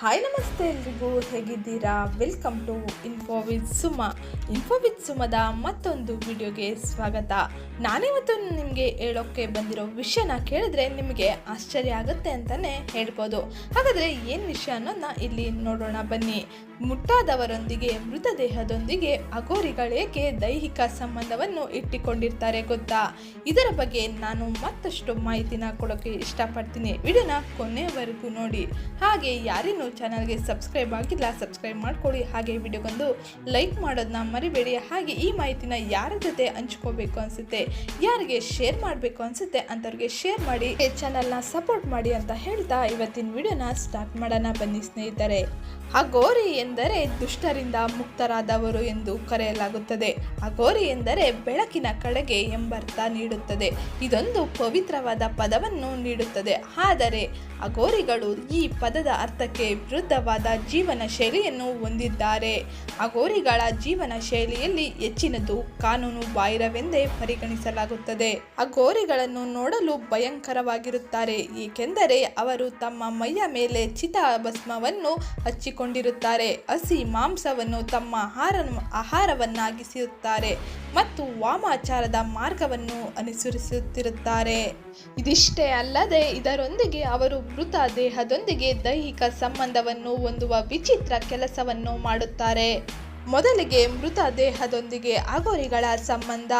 Hi ನಮಸ್ತೆ ಎಲ್ರಿಗೂ, ಹೇಗಿದ್ದೀರಾ? Welcome to info with Suma info with ಸುಮದ ಮತ್ತೊಂದು ವಿಡಿಯೋಗೆ ಸ್ವಾಗತ. ನಾನಿವತ್ತು ನಿಮಗೆ ಹೇಳೋಕ್ಕೆ ಬಂದಿರೋ ವಿಷಯನ ಕೇಳಿದ್ರೆ ನಿಮಗೆ ಆಶ್ಚರ್ಯ ಆಗುತ್ತೆ ಅಂತಲೇ ಹೇಳ್ಬೋದು. ಹಾಗಾದರೆ ಏನು ವಿಷಯ ಅನ್ನೋದನ್ನ ಇಲ್ಲಿ ನೋಡೋಣ ಬನ್ನಿ. ಮುಟ್ಟಾದವರೊಂದಿಗೆ, ಮೃತದೇಹದೊಂದಿಗೆ ಅಘೋರಿಗಳೇಕೆ ದೈಹಿಕ ಸಂಬಂಧವನ್ನು ಇಟ್ಟುಕೊಂಡಿರ್ತಾರೆ ಗೊತ್ತಾ? ಇದರ ಬಗ್ಗೆ ನಾನು ಮತ್ತಷ್ಟು ಮಾಹಿತಿನ ಕೊಡೋಕ್ಕೆ ಇಷ್ಟಪಡ್ತೀನಿ. ವಿಡಿಯೋನ ಕೊನೆಯವರೆಗೂ ನೋಡಿ. ಹಾಗೆ ಯಾರೇನು ಚಾನಲ್ಗೆ ಸಬ್ಸ್ಕ್ರೈಬ್ ಆಗಿಲ್ಲ ಸಬ್ಸ್ಕ್ರೈಬ್ ಮಾಡ್ಕೊಳ್ಳಿ. ಹಾಗೆ ವಿಡಿಯೋಗೊಂದು ಲೈಕ್ ಮಾಡೋದನ್ನ ಮರಿಬೇಡಿ. ಹಾಗೆ ಈ ಮಾಹಿತಿನ ಯಾರ ಜೊತೆ ಹಂಚ್ಕೋಬೇಕು ಅನಿಸುತ್ತೆ, ಯಾರಿಗೆ ಶೇರ್ ಮಾಡಬೇಕು ಅನಿಸುತ್ತೆ ಅಂಥವ್ರಿಗೆ ಶೇರ್ ಮಾಡಿ ಚಾನಲ್ನ ಸಪೋರ್ಟ್ ಮಾಡಿ ಅಂತ ಹೇಳ್ತಾ ಇವತ್ತಿನ ವಿಡಿಯೋನ ಸ್ಟಾರ್ಟ್ ಮಾಡೋಣ ಬನ್ನಿ ಸ್ನೇಹಿತರೆ. ಅಗೋರಿ ಎಂದರೆ ದುಷ್ಟರಿಂದ ಮುಕ್ತರಾದವರು ಎಂದು ಕರೆಯಲಾಗುತ್ತದೆ. ಅಗೋರಿ ಎಂದರೆ ಬೆಳಕಿನ ಕಡೆಗೆ ಎಂಬರ್ಥ ನೀಡುತ್ತದೆ. ಇದೊಂದು ಪವಿತ್ರವಾದ ಪದವನ್ನು ನೀಡುತ್ತದೆ. ಆದರೆ ಅಗೋರಿಗಳು ಈ ಪದದ ಅರ್ಥಕ್ಕೆ ವಿರುದ್ಧವಾದ ಜೀವನ ಶೈಲಿಯನ್ನು ಹೊಂದಿದ್ದಾರೆ. ಅಗೋರಿಗಳ ಜೀವನ ಶೈಲಿಯಲ್ಲಿ ಹೆಚ್ಚಿನದು ಕಾನೂನು ಬಾಹಿರವೆಂದೇ ಪರಿಗಣಿಸಲಾಗುತ್ತದೆ. ಅಗೋರಿಗಳನ್ನು ನೋಡಲು ಭಯಂಕರವಾಗಿರುತ್ತಾರೆ, ಏಕೆಂದರೆ ಅವರು ತಮ್ಮ ಮೈಯ ಮೇಲೆ ಚಿತಾಭಸ್ಮವನ್ನು ಹಚ್ಚಿಕೊಂಡಿರುತ್ತಾರೆ. ಹಸಿ ಮಾಂಸವನ್ನು ತಮ್ಮ ಆಹಾರ ಆಹಾರವನ್ನಾಗಿಸಿರುತ್ತಾರೆ ಮತ್ತು ವಾಮಾಚಾರದ ಮಾರ್ಗವನ್ನು ಅನುಸರಿಸುತ್ತಿರುತ್ತಾರೆ. ಇದಿಷ್ಟೇ ಅಲ್ಲದೆ ಇದರೊಂದಿಗೆ ಅವರು ಮೃತ ದೇಹದೊಂದಿಗೆ ದೈಹಿಕ ಸಂಬಂಧವನ್ನು ಹೊಂದುವ ವಿಚಿತ್ರ ಕೆಲಸವನ್ನು ಮಾಡುತ್ತಾರೆ. ಮೊದಲಿಗೆ ಮೃತ ದೇಹದೊಂದಿಗೆ ಅಗೋರಿಗಳ ಸಂಬಂಧ.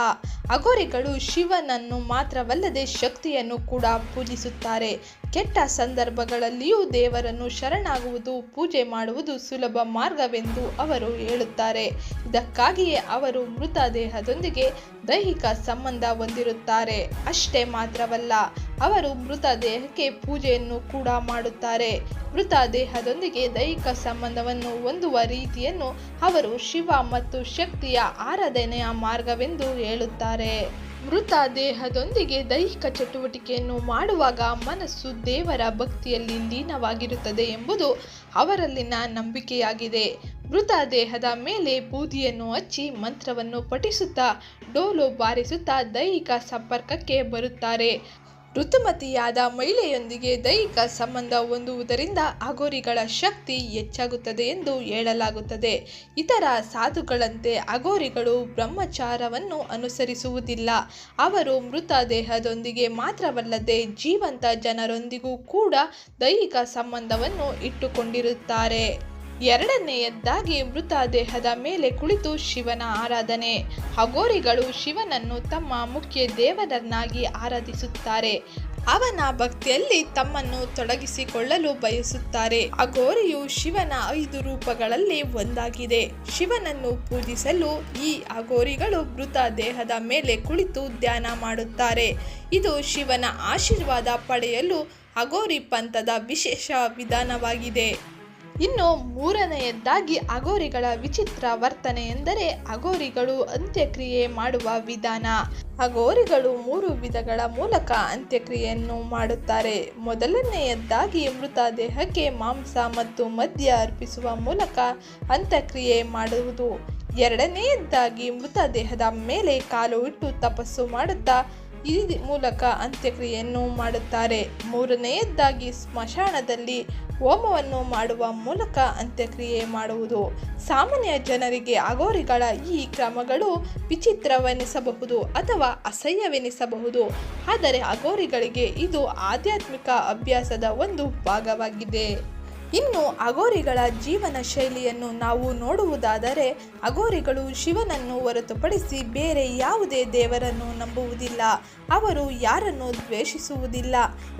ಅಗೋರಿಗಳು ಶಿವನನ್ನು ಮಾತ್ರವಲ್ಲದೆ ಶಕ್ತಿಯನ್ನು ಕೂಡ ಪೂಜಿಸುತ್ತಾರೆ. ಕೆಟ್ಟ ಸಂದರ್ಭಗಳಲ್ಲಿಯೂ ದೇವರನ್ನು ಶರಣಾಗುವುದು, ಪೂಜೆ ಮಾಡುವುದು ಸುಲಭ ಮಾರ್ಗವೆಂದು ಅವರು ಹೇಳುತ್ತಾರೆ. ಇದಕ್ಕಾಗಿಯೇ ಅವರು ಮೃತ ದೇಹದೊಂದಿಗೆ ದೈಹಿಕ ಸಂಬಂಧ ಹೊಂದಿರುತ್ತಾರೆ. ಅಷ್ಟೇ ಮಾತ್ರವಲ್ಲ, ಅವರು ಮೃತ ದೇಹಕ್ಕೆ ಪೂಜೆಯನ್ನು ಕೂಡ ಮಾಡುತ್ತಾರೆ. ಮೃತ ದೇಹದೊಂದಿಗೆ ದೈಹಿಕ ಸಂಬಂಧವನ್ನು ಹೊಂದುವ ರೀತಿಯನ್ನು ಅವರು ಶಿವ ಮತ್ತು ಶಕ್ತಿಯ ಆರಾಧನೆಯ ಮಾರ್ಗವೆಂದು ಹೇಳುತ್ತಾರೆ. ಮೃತ ದೇಹದೊಂದಿಗೆ ದೈಹಿಕ ಚಟುವಟಿಕೆಯನ್ನು ಮಾಡುವಾಗ ಮನಸ್ಸು ದೇವರ ಭಕ್ತಿಯಲ್ಲಿ ಲೀನವಾಗಿರುತ್ತದೆ ಎಂಬುದು ಅವರಲ್ಲಿನ ನಂಬಿಕೆಯಾಗಿದೆ. ಮೃತ ದೇಹದ ಮೇಲೆ ಬೂದಿಯನ್ನು ಹಚ್ಚಿ ಮಂತ್ರವನ್ನು ಪಠಿಸುತ್ತಾ, ಡೋಲು ಬಾರಿಸುತ್ತಾ ದೈಹಿಕ ಸಂಪರ್ಕಕ್ಕೆ ಬರುತ್ತಾರೆ. ಋತುಮತಿಯಾದ ಮಹಿಳೆಯೊಂದಿಗೆ ದೈಹಿಕ ಸಂಬಂಧ ಹೊಂದುವುದರಿಂದ ಅಘೋರಿಗಳ ಶಕ್ತಿ ಹೆಚ್ಚಾಗುತ್ತದೆ ಎಂದು ಹೇಳಲಾಗುತ್ತದೆ. ಇತರ ಸಾಧುಗಳಂತೆ ಅಘೋರಿಗಳು ಬ್ರಹ್ಮಚಾರವನ್ನು ಅನುಸರಿಸುವುದಿಲ್ಲ. ಅವರು ಮೃತದೇಹದೊಂದಿಗೆ ಮಾತ್ರವಲ್ಲದೆ ಜೀವಂತ ಜನರೊಂದಿಗೂ ಕೂಡ ದೈಹಿಕ ಸಂಬಂಧವನ್ನು ಇಟ್ಟುಕೊಂಡಿರುತ್ತಾರೆ. ಎರಡನೆಯದ್ದಾಗಿ ಮೃತ ದೇಹದ ಮೇಲೆ ಕುಳಿತು ಶಿವನ ಆರಾಧನೆ. ಹಗೋರಿಗಳು ಶಿವನನ್ನು ತಮ್ಮ ಮುಖ್ಯ ದೇವರನ್ನಾಗಿ ಆರಾಧಿಸುತ್ತಾರೆ. ಅವನ ಭಕ್ತಿಯಲ್ಲಿ ತಮ್ಮನ್ನು ತೊಡಗಿಸಿಕೊಳ್ಳಲು ಬಯಸುತ್ತಾರೆ. ಅಗೋರಿಯು ಶಿವನ ಐದು ರೂಪಗಳಲ್ಲಿ ಒಂದಾಗಿದೆ. ಶಿವನನ್ನು ಪೂಜಿಸಲು ಈ ಅಗೋರಿಗಳು ಮೃತ ದೇಹದ ಮೇಲೆ ಕುಳಿತು ಧ್ಯಾನ ಮಾಡುತ್ತಾರೆ. ಇದು ಶಿವನ ಆಶೀರ್ವಾದ ಪಡೆಯಲು ಅಗೋರಿ ಪಂಥದ ವಿಶೇಷ ವಿಧಾನವಾಗಿದೆ. ಇನ್ನು ಮೂರನೆಯದ್ದಾಗಿ ಅಗೋರಿಗಳ ವಿಚಿತ್ರ ವರ್ತನೆ ಎಂದರೆ ಅಗೋರಿಗಳು ಅಂತ್ಯಕ್ರಿಯೆ ಮಾಡುವ ವಿಧಾನ. ಅಗೋರಿಗಳು ಮೂರು ವಿಧಗಳ ಮೂಲಕ ಅಂತ್ಯಕ್ರಿಯೆಯನ್ನು ಮಾಡುತ್ತಾರೆ. ಮೊದಲನೆಯದ್ದಾಗಿ ಮೃತ ದೇಹಕ್ಕೆ ಮಾಂಸ ಮತ್ತು ಮದ್ಯ ಅರ್ಪಿಸುವ ಮೂಲಕ ಅಂತ್ಯಕ್ರಿಯೆ ಮಾಡುವುದು. ಎರಡನೆಯದ್ದಾಗಿ ಮೃತ ದೇಹದ ಮೇಲೆ ಕಾಲು ಇಟ್ಟು ತಪಸ್ಸು ಮಾಡುತ್ತಾ ಈ ಮೂಲಕ ಅಂತ್ಯಕ್ರಿಯೆಯನ್ನು ಮಾಡುತ್ತಾರೆ. ಮೂರನೆಯದ್ದಾಗಿ ಸ್ಮಶಾನದಲ್ಲಿ ಹೋಮವನ್ನು ಮಾಡುವ ಮೂಲಕ ಅಂತ್ಯಕ್ರಿಯೆ ಮಾಡುವುದು. ಸಾಮಾನ್ಯ ಜನರಿಗೆ ಅಗೋರಿಗಳ ಈ ಕ್ರಮಗಳು ವಿಚಿತ್ರವೆನಿಸಬಹುದು ಅಥವಾ ಅಸಹ್ಯವೆನಿಸಬಹುದು. ಆದರೆ ಅಗೋರಿಗಳಿಗೆ ಇದು ಆಧ್ಯಾತ್ಮಿಕ ಅಭ್ಯಾಸದ ಒಂದು ಭಾಗವಾಗಿದೆ. ಇನ್ನು ಅಗೋರಿಗಳ ಜೀವನ ಶೈಲಿಯನ್ನು ನಾವು ನೋಡುವುದಾದರೆ ಅಗೋರಿಗಳು ಶಿವನನ್ನು ಹೊರತುಪಡಿಸಿ ಬೇರೆ ಯಾವುದೇ ದೇವರನ್ನು ನಂಬುವುದಿಲ್ಲ. ಅವರು ಯಾರನ್ನು ದ್ವೇಷಿಸುವುದಿಲ್ಲ.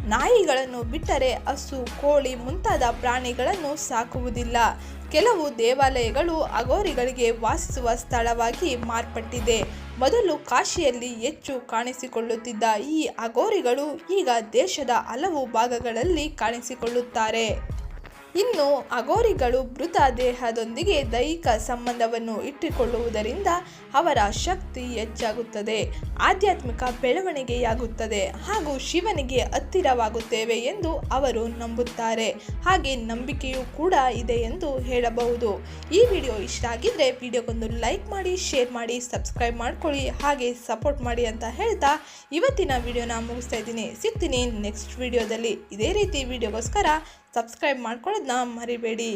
ನಾಯಿಗಳನ್ನು ಬಿಟ್ಟರೆ ಹಸು, ಕೋಳಿ ಮುಂತಾದ ಪ್ರಾಣಿಗಳನ್ನು ಸಾಕುವುದಿಲ್ಲ. ಕೆಲವು ದೇವಾಲಯಗಳು ಅಗೋರಿಗಳಿಗೆ ವಾಸಿಸುವ ಸ್ಥಳವಾಗಿ ಮಾರ್ಪಟ್ಟಿದೆ. ಮೊದಲು ಕಾಶಿಯಲ್ಲಿ ಹೆಚ್ಚು ಕಾಣಿಸಿಕೊಳ್ಳುತ್ತಿದ್ದ ಈ ಅಗೋರಿಗಳು ಈಗ ದೇಶದ ಹಲವು ಭಾಗಗಳಲ್ಲಿ ಕಾಣಿಸಿಕೊಳ್ಳುತ್ತಾರೆ. ಇನ್ನು ಅಗೋರಿಗಳು ಮೃತ ದೇಹದೊಂದಿಗೆ ದೈಹಿಕ ಸಂಬಂಧವನ್ನು ಇಟ್ಟುಕೊಳ್ಳುವುದರಿಂದ ಅವರ ಶಕ್ತಿ ಹೆಚ್ಚಾಗುತ್ತದೆ, ಆಧ್ಯಾತ್ಮಿಕ ಬೆಳವಣಿಗೆಯಾಗುತ್ತದೆ ಹಾಗೂ ಶಿವನಿಗೆ ಹತ್ತಿರವಾಗುತ್ತೇವೆ ಎಂದು ಅವರು ನಂಬುತ್ತಾರೆ. ಹಾಗೆ ನಂಬಿಕೆಯೂ ಕೂಡ ಇದೆ ಎಂದು ಹೇಳಬಹುದು. ಈ ವಿಡಿಯೋ ಇಷ್ಟ ಆಗಿದ್ರೆ ವಿಡಿಯೋಗೊಂದು ಲೈಕ್ ಮಾಡಿ, ಶೇರ್ ಮಾಡಿ, ಸಬ್ಸ್ಕ್ರೈಬ್ ಮಾಡ್ಕೊಳ್ಳಿ, ಹಾಗೆ ಸಪೋರ್ಟ್ ಮಾಡಿ ಅಂತ ಹೇಳ್ತಾ ಇವತ್ತಿನ ವಿಡಿಯೋನ ಮುಗಿಸ್ತಾ ಇದ್ದೀನಿ. ಸಿಗ್ತೀನಿ ನೆಕ್ಸ್ಟ್ ವಿಡಿಯೋದಲ್ಲಿ. ಇದೇ ರೀತಿ ವಿಡಿಯೋಗೋಸ್ಕರ ಸಬ್ಸ್ಕ್ರೈಬ್ ಮಾಡ್ಕೊಳ್ಳೋದನ್ನ ಮರಿಬೇಡಿ.